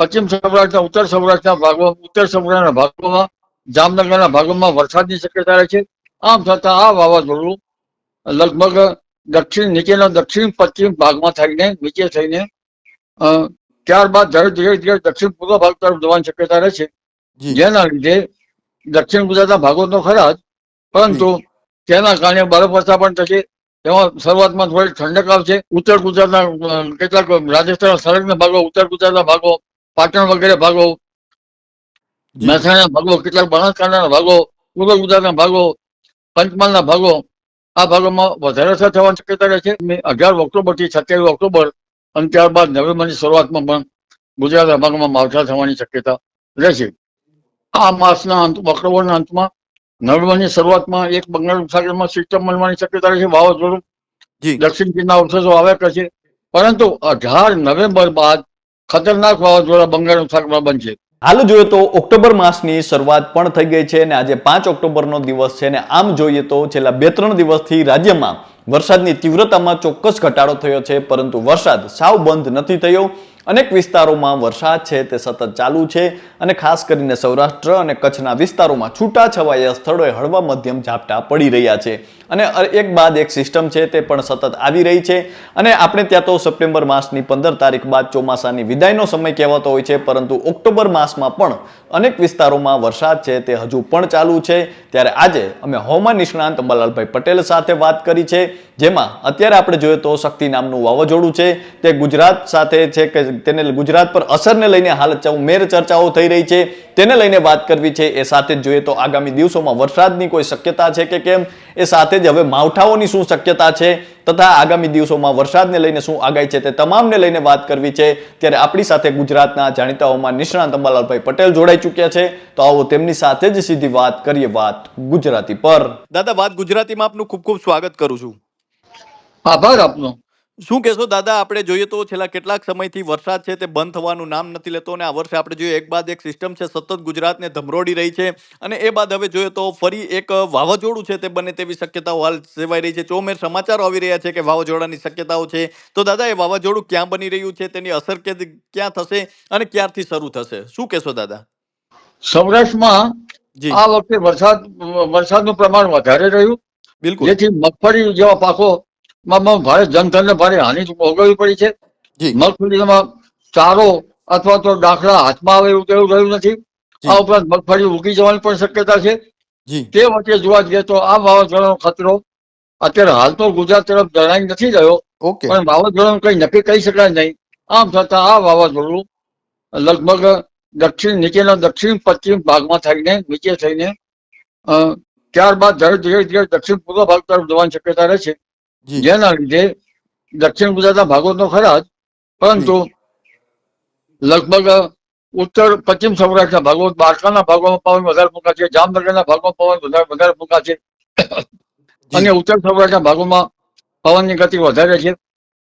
પશ્ચિમ સૌરાષ્ટ્રના ઉત્તર સૌરાષ્ટ્રના ભાગો ઉત્તર સૌરાષ્ટ્રના ભાગોમાં જામનગરના ભાગોમાં વરસાદની શક્યતા રહે છે. આમ છતાં આ વાવાઝોડું લગભગ દક્ષિણ નીચેના દક્ષિણ પશ્ચિમ ભાગમાં થઈને નીચે થઈને ત્યારબાદ ધીરે ધીરે ધીરે દક્ષિણ પૂર્વ ભાગ તરફ જવાની શક્યતા રહે છે. જેના લીધે દક્ષિણ ગુજરાતના ભાગો તો ખરા જ પરંતુ તેના કારણે બરફ વર્ષા પણ થશે. તેમાં શરૂઆતમાં થોડી ઠંડક આવશે. ઉત્તર ગુજરાતના કેટલાક રાજસ્થાનના સરહદના ભાગો ઉત્તર ગુજરાતના ભાગો પાટણ વગેરે ભાગો જી. મહેસાણા ભાગો કેટલાક બનાસકાંઠાના ભાગો પૂર્વ ગુજરાતના ભાગો પંચમહાલના ભાગો આ ભાગોમાં વધારે અસર થવાની શક્યતા રહે છે અઢાર ઓક્ટોબરથી સત્યાવીસ ઓક્ટોબર અને ત્યારબાદ નવેમ્બરની શરૂઆતમાં પણ ગુજરાતના ભાગોમાં માવઠા થવાની શક્યતા રહેશે. આ માસના અંત ઓક્ટોબરના અંતમાં નવેમ્બરની શરૂઆતમાં એક બંગાળ ઉપસાગરમાં સિસ્ટમ બનવાની શક્યતા રહેશે. વાવાઝોડું જી. દક્ષિણ ચીનના અવશેષો આવ્યા કરશે. પરંતુ અઢાર નવેમ્બર બાદ ખતરનાક વાવાઝોડા બંગાળ ઉપસાગરમાં બનશે. હાલ જોઈએ તો ઓક્ટોબર માસની શરૂઆત પણ થઈ ગઈ છે અને આજે પાંચ ઓક્ટોબરનો દિવસ છે અને આમ જોઈએ તો છેલ્લા બે ત્રણ દિવસથી રાજ્યમાં વરસાદની તીવ્રતામાં ચોક્કસ ઘટાડો થયો છે, પરંતુ વરસાદ સાવ બંધ નથી થયો. અનેક વિસ્તારોમાં વરસાદ છે, તે સતત ચાલુ છે અને ખાસ કરીને સૌરાષ્ટ્ર અને કચ્છના વિસ્તારોમાં છૂટાછવાયા સ્થળોએ હળવા મધ્યમ ઝાપટા પડી રહ્યા છે. અને એક બાદ એક સિસ્ટમ છે, તે પણ સતત આવી રહી છે. અને આપણે ત્યાં તો સપ્ટેમ્બર માસની પંદર તારીખ બાદ ચોમાસાની વિદાયનો સમય કહેવાતો હોય છે, પરંતુ ઓક્ટોબર માસમાં પણ અનેક વિસ્તારોમાં વરસાદ છે, તે હજુ પણ ચાલુ છે. ત્યારે આજે અમે હવામાન નિષ્ણાંત અંબાલાલભાઈ પટેલ સાથે વાત કરી છે, જેમાં અત્યારે આપણે જોઈએ તો શક્તિ નામનું વાવાઝોડું છે. તે ગુજરાત સાથે છે કે તેને ગુજરાત પર અસરને લઈને હાલ ચૌ- મેર ચર્ચાઓ થઈ રહી છે. તેને લઈને વાત કરવી છે એ સાથે જ જોઈએ તો આગામી દિવસોમાં વરસાદની કોઈ શક્યતા છે કે કેમ? એ સાથે જ હવે માવઠાઓની શું શક્યતા છે? તથા આગામી દિવસોમાં વરસાદને લઈને શું આગાહી છે તે તમામને લઈને વાત કરવી છે. ત્યારે આપણી સાથે ગુજરાતના જાણીતાઓમાં નિષ્ણાંત અંબાલાલભાઈ પટેલ જોડાઈ ચૂક્યા છે. તો આવો તેમની સાથે જ સીધી વાત કરીએ વાત ગુજરાતી પર. દાદા વાત ગુજરાતીમાં આપનું ખૂબ ખૂબ સ્વાગત કરું છું. આભાર આપનો. શું કહેશો દાદા આપણે જોઈએ તો છેલ્લા કેટલાક સમયથી વરસાદ છે તે બંધ થવાનું નામ નથી લેતો અને આ વર્ષે આપણે જોઈએ એક બાદ એક સિસ્ટમ છે સતત ગુજરાતને ધમરોડી રહી છે અને એ બાદ હવે જોઈએ તો ફરી એક વાવાઝોડું છે તે બને તેવી શક્યતાઓ હાલ સેવાઈ રહી છે. ચોમેર સમાચારો આવી રહ્યા છે કે વાવાઝોડાની શક્યતાઓ છે તો દાદા એ વાવાઝોડું ક્યાં બની રહ્યું છે તેની અસર કે ક્યાં થશે અને ક્યારથી શરૂ થશે? શું કહેશો દાદા? સૌરાષ્ટ્રમાં જી. આ વખતે વરસાદ વરસાદનું પ્રમાણ વધારે રહ્યું. બિલકુલ. જેથી મગફળી જેવા પાકો માં ભારે જનધનને ભારે હાનિ ભોગવવી પડી છે. મગફળીમાં ચારો અથવા તો દાખલા હાથમાં આવે એવું તેવું રહ્યું નથી. આ ઉપરાંત મગફળી ઉગી જવાની પણ શક્યતા છે. તે વચ્ચે જોવા જઈએ તો આ વાવાઝોડાનો ખતરો અત્યારે હાલ તો ગુજરાત તરફ જણાઈ નથી રહ્યો. પણ વાવાઝોડાનું કઈ નક્કી કહી શકાય નહીં. આમ છતાં આ વાવાઝોડું લગભગ દક્ષિણ નીચેના દક્ષિણ પશ્ચિમ ભાગમાં થઈને નીચે થઈને અ, ત્યારબાદ ધીરે ધીરે ધીરે દક્ષિણ પૂર્વ ભાગ તરફ જવાની શક્યતા રહે છે. જેના લીધે દક્ષિણ ગુજરાતના ભાગો તો ખરા જ પરંતુ લગભગ ઉત્તર પશ્ચિમ સૌરાષ્ટ્રના ભાગો દ્વારકાના ભાગોમાં પવન વધારે ફૂંકાશે જામનગરના ભાગોમાં પવન વધારે વધારે ફૂંકાશે. અને ઉત્તર સૌરાષ્ટ્રના ભાગોમાં પવનની ગતિ વધારે છે.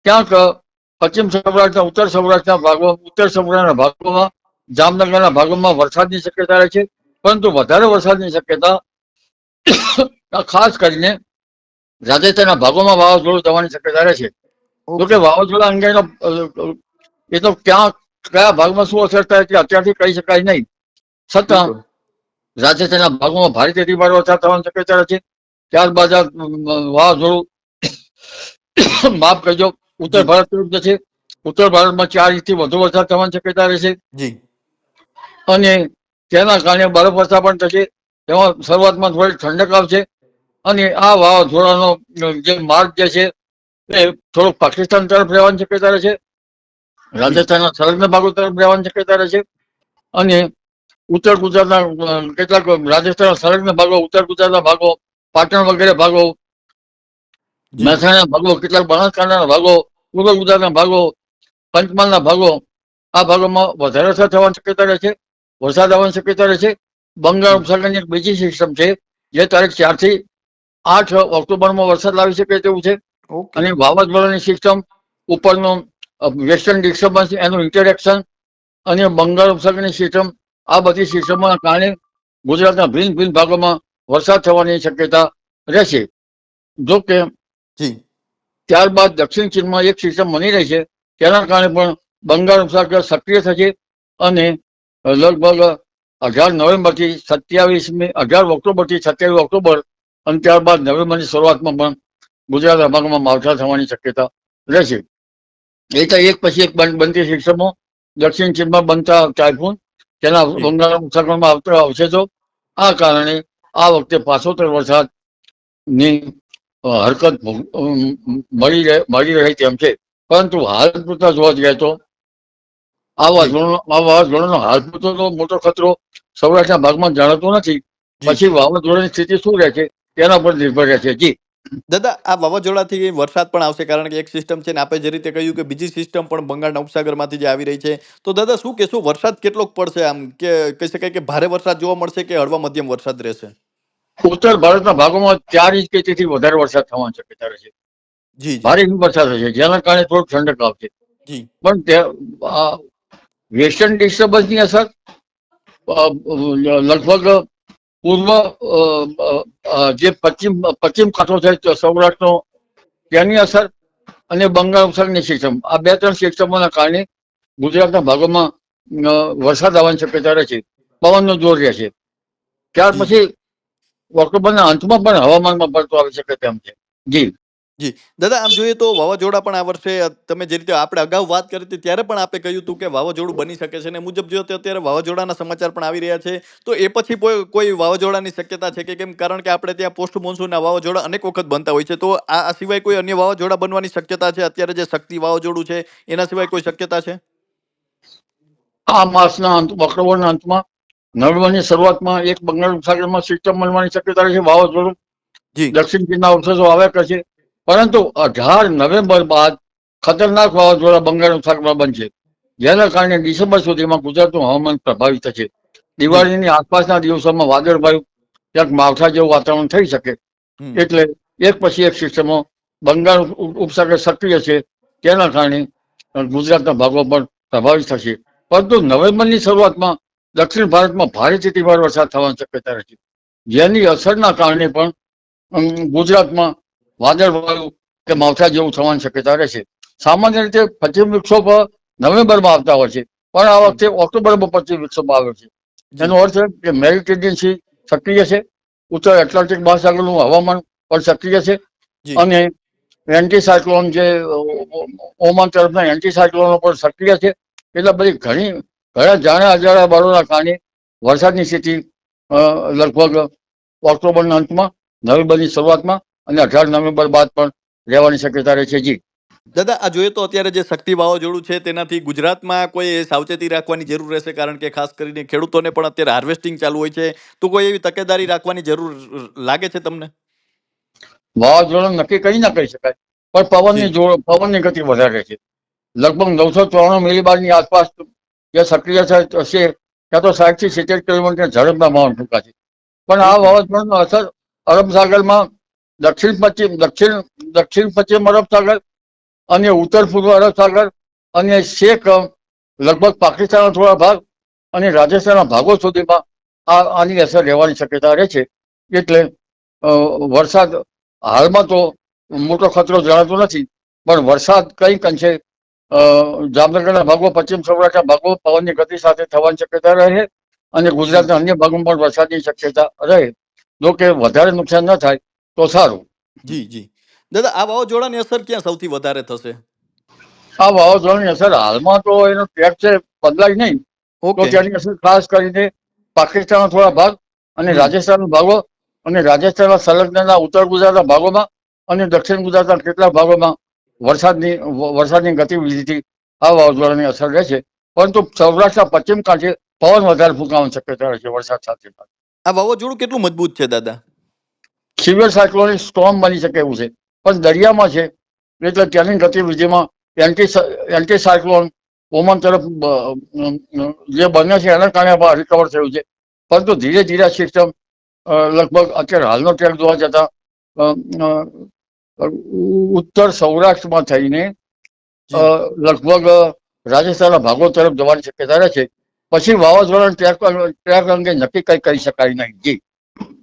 ક્યાંક પશ્ચિમ સૌરાષ્ટ્રના ઉત્તર સૌરાષ્ટ્રના ભાગો ઉત્તર સૌરાષ્ટ્રના ભાગોમાં જામનગરના ભાગોમાં વરસાદની શક્યતા રહે છે. પરંતુ વધારે વરસાદની શક્યતા ખાસ કરીને રાજસ્થાનના ભાગોમાં વાવાઝોડું થવાની શક્યતા રહે છે. જોકે વાવાઝોડા અંગેનો એ તો ક્યાં કયા ભાગમાં શું અસર થાય તે અત્યારથી કહી શકાય નહીં. છતાં. રાજસ્થાનના ભાગોમાં ભારે વરસાદ થવાની શક્યતા રહે છે. ત્યારબાદ વાવાઝોડું માફ કરજો ઉત્તર ભારત તરફ જશે ઉત્તર ભારતમાં ચાર ઇંચથી વધુ વરસાદ થવાની શક્યતા રહેશે અને તેના કારણે બરફ વર્ષા પણ થશે. તેમાં શરૂઆતમાં થોડી ઠંડક આવશે. અને આ વાવાઝોડાનો જે માર્ગ જે છે એ થોડોક પાકિસ્તાન તરફ રહેવાની શક્યતા રહે છે રાજસ્થાનના સંલગ્ન ભાગો તરફ રહેવાની શક્યતા રહેશે અને ઉત્તર ગુજરાતના કેટલાક રાજસ્થાનના સંલગ્ન ભાગો ઉત્તર ગુજરાતના ભાગો પાટણ વગેરે ભાગો મહેસાણાના ભાગો કેટલાક બનાસકાંઠાના ભાગો પૂર્વ ગુજરાતના ભાગો પંચમહાલના ભાગો આ ભાગોમાં વધારે વરસાદ થવાની શક્યતા રહે છે વરસાદ આવવાની શક્યતા રહે છે. બંગાળ ઉપસાગરની એક બીજી સિસ્ટમ છે જે તારીખ ચારથી આઠ ઓક્ટોબરમાં વરસાદ લાવી શકે તેવું છે. અને વાવાઝોડાની સિસ્ટમ ઉપરનું વેસ્ટર્ન ડિસ્ટર્બન્સ એનું ઇન્ટરેક્શન અને બંગાળ ઉપસાગરની સિસ્ટમ આ બધી સિસ્ટમોના કારણે ગુજરાતના ભિન્ન ભિન્ન ભાગોમાં વરસાદ થવાની શક્યતા રહેશે. જો કે ત્યારબાદ દક્ષિણ ચીનમાં એક સિસ્ટમ બની રહી છે તેના કારણે પણ બંગાળ ઉપસાગર સક્રિય થશે અને લગભગ અઢાર નવેમ્બરથી સત્યાવીસમી અઢાર ઓક્ટોબરથી સત્યાવીસ ઓક્ટોબર અને ત્યારબાદ નવેમ્બરની શરૂઆતમાં પણ ગુજરાત ભાગમાં માવઠા થવાની શક્યતા રહેશે. એ તો એક પછી એક બન- બનતી સિસ્ટમો દક્ષિણ ચીનમાં બનતા ટાઇફૂન તેના બંગાળ ઉપસાગરમાં આવતા અવશેષો આ કારણે આ વખતે પાછોતર વરસાદની હરકત ભોગ- મળી રહે મળી રહે તેમ છે. પરંતુ હાલ પૂરતા જોવા જઈએ તો આ વાવાઝોડું આ વાવાઝોડાનો હાલ પૂરતો મોટો ખતરો સૌરાષ્ટ્રના ભાગમાં જાણતો નથી. પછી વાવાઝોડાની સ્થિતિ શું રહે છે તેના પર નિર્ભર રહેશે. જી. દાદા આ વાવાઝોડાથી વરસાદ પણ આવશે કારણ કે એક સિસ્ટમ છે ને આપણે જે રીતે કહ્યું કે બીજી સિસ્ટમ પણ બંગાળના ઉપસાગરમાંથી જે આવી રહી છે. તો દાદા શું કહેશો? વરસાદ કેટલોક પડશે આમ? કે કહી શકાય કે ભારે વરસાદ જોવા મળશે કે હળવા મધ્યમ વરસાદ રહેશે? ઉત્તર ભારતના ભાગોમાં ચાર ઇંચ કે તેથી વધારે વરસાદ થવાની શક્યતા રહેશે જી ભારે વરસાદ થશે જેના કારણે થોડુંક ઠંડક આવશે. જી. પણ વેસ્ટર્ન ડિસ્ટર્બન્સની અસર લગભગ પૂર્વ જે પશ્ચિમ પશ્ચિમ કાંઠો છે સૌરાષ્ટ્રનો તેની અસર અને બંગાળ ઉપસાગરની સિસ્ટમ. આ બે ત્રણ સિસ્ટમોના કારણે ગુજરાતના ભાગોમાં વરસાદ આવવાની શક્યતા રહે છે. પવનનો જોર રહે છે. ત્યાર પછી ઓક્ટોબરના અંતમાં પણ હવામાનમાં પડતો આવી શકે તેમ છે. જી. જી. દાદા આમ જોઈએ તો વાવાઝોડા પણ આ વર્ષે તમે જે રીતે આપણે અગાઉ વાત કરી હતી ત્યારે પણ આપણે કહ્યું હતું કે વાવાઝોડું બની શકે છે અને મુજબ તો અત્યારે વાવાઝોડાના સમાચાર પણ આવી રહ્યા છે તો એ પછી કોઈ કોઈ વાવાઝોડાની શક્યતા છે કે કેમ? કારણ કે આપણે ત્યાં પોસ્ટ મોન્સૂનના વાવાઝોડા અનેક વખત બનતા હોય છે તો આ સિવાય કોઈ અન્ય વાવાઝોડા બનવાની શક્યતા છે? અત્યારે જે શક્તિ વાવાઝોડું છે એના સિવાય કોઈ શક્યતા છે? આ માસના અંત ઓક્ટોબરના અંતમાં નવેમ્બરની શરૂઆતમાં એક બંગાળ ઉપસાગરમાં સિસ્ટમ બનવાની શક્યતા છે વાવાઝોડું. જી. દક્ષિણ ચીનના અવશેષો આવ્યા કરશે પરંતુ અઢાર નવેમ્બર બાદ ખતરનાક વાવાઝોડા બંગાળ ઉપસાગરમાં બનશે. જેના કારણે ડિસેમ્બર સુધીમાં ગુજરાતનું હવામાન પ્રભાવિત થશે. દિવાળીની આસપાસના દિવસોમાં વાદળભાઈ ક્યાંક માવઠા જેવું વાતાવરણ થઈ શકે. એટલે એક પછી એક સિસ્ટમો બંગાળ ઉપસાગર સક્રિય છે. તેના કારણે ગુજરાતના ભાગો પણ પ્રભાવિત થશે. પરંતુ નવેમ્બરની શરૂઆતમાં દક્ષિણ ભારતમાં ભારેથી તીવ્ર વરસાદ થવાની શક્યતા રહેશે. જેની અસરના કારણે પણ અમ, ગુજરાતમાં વાદળવાયુ કે માવઠા જેવું થવાની શક્યતા રહેશે સામાન્ય રીતે પશ્ચિમ વિક્ષોભ નવેમ્બરમાં આવતા હોય છે પણ આ વખતે ઓક્ટોબરમાં પશ્ચિમ વિક્ષોભ આવે છે. એનો અર્થ કે મેરિટેરિયન સી સક્રિય છે ઉત્તર એટલાન્ટિક મહાસાગરનું હવામાન પણ સક્રિય છે અને એન્ટીસાયક્લોન જે ઓમાન તરફના એન્ટીસાયક્લોનો પણ સક્રિય છે. એટલે બધી ઘણી ઘણા જાણા અજાણા બળોના કારણે વરસાદની સ્થિતિ લગભગ ઓક્ટોબરના અંતમાં નવેમ્બરની શરૂઆતમાં અને અઢાર નવેમ્બર બાદ પણ રહેવાની શક્યતા રહે છે. જી. દાદા આ જોઈએ તો અત્યારે જે શક્તિ વાવાઝોડું છે તેનાથી ગુજરાતમાં કોઈ સાવચેતી રાખવાની જરૂર રહેશે? કારણ કે ખાસ કરીને ખેડૂતોને પણ અત્યારે હાર્વેસ્ટિંગ ચાલુ હોય છે. તો કોઈ એવી તકેદારી રાખવાની જરૂર લાગે છે તમને? વાવાઝોડું નક્કી કરી ના કરી શકાય. પણ પવનની જોડ પવનની ગતિ વધારે છે. લગભગ નવસો ચોરાણું મિલીબારની આસપાસ જે સક્રિય છે- ત્યાં તો સાઠથી સિત્તેર કિલોમીટર ઝડપના પવન ફૂંકાશે. પણ આ વાવાઝોડાનો અસર અરબ સાગરમાં દક્ષિણ પશ્ચિમ, દક્ષિણ દક્ષિણ પશ્ચિમ અરબ સાગર અને ઉત્તર પૂર્વ અરબ સાગર અને શેક લગભગ પાકિસ્તાનના થોડા ભાગ અને રાજસ્થાનના ભાગો સુધીમાં આ, આની અસર રહેવાની શક્યતા રહે છે. એટલે વરસાદ હાલમાં તો મોટો ખતરો જણાતો નથી, પણ વરસાદ કંઈક અંશે જામનગરના ભાગો, પશ્ચિમ સૌરાષ્ટ્રના ભાગો પવનની ગતિ સાથે થવાની શક્યતા રહે અને ગુજરાતના અન્ય ભાગોમાં પણ વરસાદની શક્યતા રહે. જો કે વધારે નુકસાન ન થાય તો સારું. જી જી. દાદા આ વાવાઝોડાની અસર ક્યાં સૌથી વધારે થશે? આ વાવાઝોડાની અસર હાલમાં તો એનો ટ્રેક છે બદલાય નહીં. તો ઓકે. તેની અસર ખાસ કરીને પાકિસ્તાનના થોડા ભાગ અને. રાજસ્થાનના ભાગો અને રાજસ્થાનના સંલગ્નના ઉત્તર ગુજરાતના ભાગોમાં અને દક્ષિણ ગુજરાતના કેટલાક ભાગોમાં વરસાદની વરસાદની ગતિવિધિથી આ વાવાઝોડાની અસર રહેશે પરંતુ સૌરાષ્ટ્રના પશ્ચિમ કાંઠે પવન વધારે ફૂંકાવાની શક્યતા રહેશે વરસાદ સાથે. આ વાવાઝોડું કેટલું મજબૂત છે દાદા? સિવિયર સાયક્લોનિક સ્ટોર્મ બની શકે એવું છે. પણ દરિયામાં છે એટલે તેની ગતિવિધિમાં એન્ટી એન્ટી સાયક્લોન ઓમન તરફ જે બને છે એના કારણે રિકવર થયું છે. પરંતુ ધીરે ધીરે સિસ્ટમ લગભગ અત્યારે હાલનો ટ્રેક જોવા જતા ઉત્તર સૌરાષ્ટ્રમાં થઈને લગભગ રાજસ્થાનના ભાગો તરફ જવાની શક્યતા રહે છે. પછી વાવાઝોડાના ટ્રેક ટ્રેક અંગે નક્કી કંઈ કરી શકાય નહીં. જી.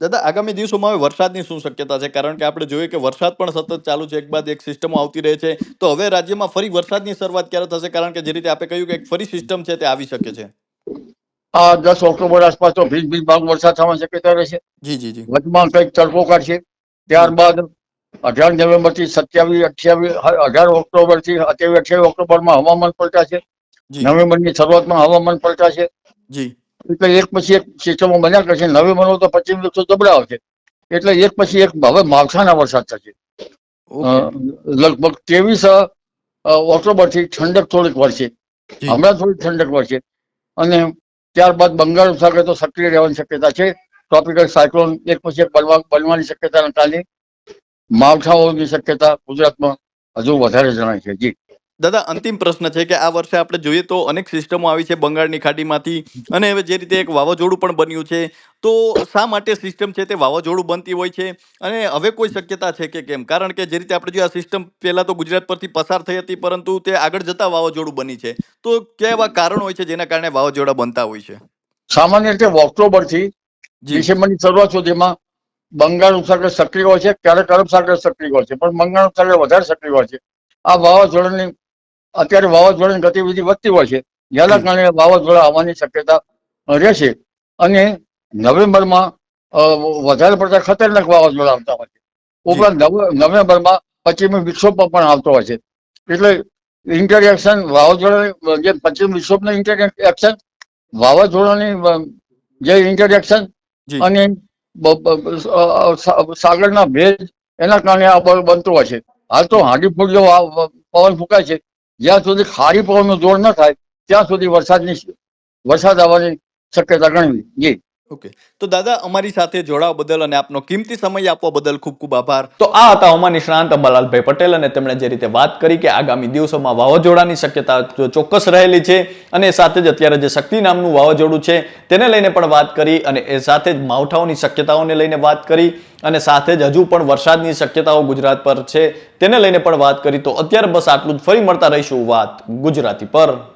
દાદા આગામી દિવસોમાં હવે વરસાદની શું શક્યતા છે? કારણ કે આપણે જોઈએ કે વરસાદ પણ સતત ચાલુ છે. એક બાદ એક સિસ્ટમો આવતી રહે છે. તો હવે રાજ્યમાં ફરી વરસાદની શરૂઆત ક્યારે થશે? કારણ કે જે રીતે આપણે કહ્યું કે ફરી સિસ્ટમ છે તે આવી શકે છે. આ દસ ઓક્ટોબર આસપાસ તો ભીજ ભીજ ભાગ વરસાદ થવાની શક્યતા રહેશે જી જી જી. વચમાં કંઈક તડકો કાઢશે. ત્યારબાદ અઢાર નવેમ્બરથી સત્યાવીસ અઠ્યાવીસ અઢાર ઓક્ટોબરથી અત્યાવીસ અઠ્યાવીસ ઓક્ટોબરમાં હવામાન પલટાશે. જી. નવેમ્બરની શરૂઆતમાં હવામાન પલટાશે. જી. એટલે એક પછી એક સિસ્ટમો બન્યા કરશે નવેમ્બરનો તો પશ્ચિમ વૃક્ષો જબડા આવશે એટલે એક પછી એક હવે માવઠાના વરસાદ થશે. લગભગ ત્રેવીસ ઓક્ટોબરથી ઠંડક થોડીક વળશે હમણાં થોડીક ઠંડક વળશે અને ત્યારબાદ બંગાળ સાગર તો સક્રિય રહેવાની શક્યતા છે. ટ્રોપિકલ સાયક્લોન એક પછી એક બનવા બનવાની શક્યતાના કારણે માવઠાઓની શક્યતા ગુજરાતમાં હજુ વધારે જણાય છે. જી. દાદા અંતિમ પ્રશ્ન છે કે આ વર્ષે આપણે જોઈએ તો અનેક સિસ્ટમો આવી છે બંગાળની ખાડીમાંથી અને હવે જે રીતે એક વાવાઝોડું પણ બન્યું છે તો શા માટે સિસ્ટમ છે તે વાવાઝોડું બનતી હોય છે? અને હવે કોઈ શક્યતા છે કે કેમ? કારણ કે જે રીતે આપણે જો આ સિસ્ટમ પહેલાં તો ગુજરાત પરથી પસાર થઈ હતી પરંતુ તે આગળ જતા વાવાઝોડું બની છે. તો કયા એવા કારણ હોય છે જેના કારણે વાવાઝોડા બનતા હોય છે? સામાન્ય રીતે ઓક્ટોબરથી ડિસેમ્બરની શરૂઆત સુધીમાં બંગાળ ઉપસાગર સક્રિય હોય છે ક્યારેક અરબ સાગર સક્રિય હોય છે પણ બંગાળ ઉપસાગર વધારે સક્રિય હોય છે. આ વાવાઝોડાની અત્યારે વાવાઝોડાની ગતિવિધિ વધતી હોય છે. જેના કારણે વાવાઝોડા આવવાની શક્યતા રહેશે અને નવેમ્બરમાં વધારે પડતા ખતરનાક વાવાઝોડા આવતા હોય છે. ઉપરાંત નવે- નવેમ્બરમાં પશ્ચિમી વિક્ષોભ પણ આવતો હોય છે. એટલે ઇન્ટરેક્શન વાવાઝોડા જે પશ્ચિમ વિક્ષોભના ઇન્ટરેક્શન વાવાઝોડાની જે ઇન્ટરેક્શન. અને સાગરના ભેજ એના કારણે આ બળ બનતું હોય છે. હાલ તો હાંડી ફૂટ જો પવન ફૂંકાય છે. જ્યાં સુધી ખારી પવનનો જોર ન થાય, ત્યાં સુધી વરસાદની વરસાદ આવવાની શક્યતા ગણવી. જી. ઓકે તો દાદા, અમારી સાથે જોડાવા બદલ અને આપનો કિંમતી સમય આપવા બદલ ખૂબ ખૂબ આભાર. તો આ હતા અમા નિષ્ણાંત અંબાલાલભાઈ પટેલ અને તેમણે જે રીતે વાત કરી કે આગામી દિવસોમાં વાવાઝોડાની શક્યતા ચોક્કસ રહેલી છે અને સાથે જ અત્યારે જે શક્તિ નામનું વાવાઝોડું છે તેને લઈને પણ વાત કરી અને એ સાથે જ માવઠાઓની શક્યતાઓને લઈને વાત કરી અને સાથે જ હજુ પણ વરસાદની શક્યતાઓ ગુજરાત પર છે તેને લઈને પણ વાત કરી. તો અત્યારે બસ આટલું જ. ફરી મળતા રહીશું વાત ગુજરાતી પર.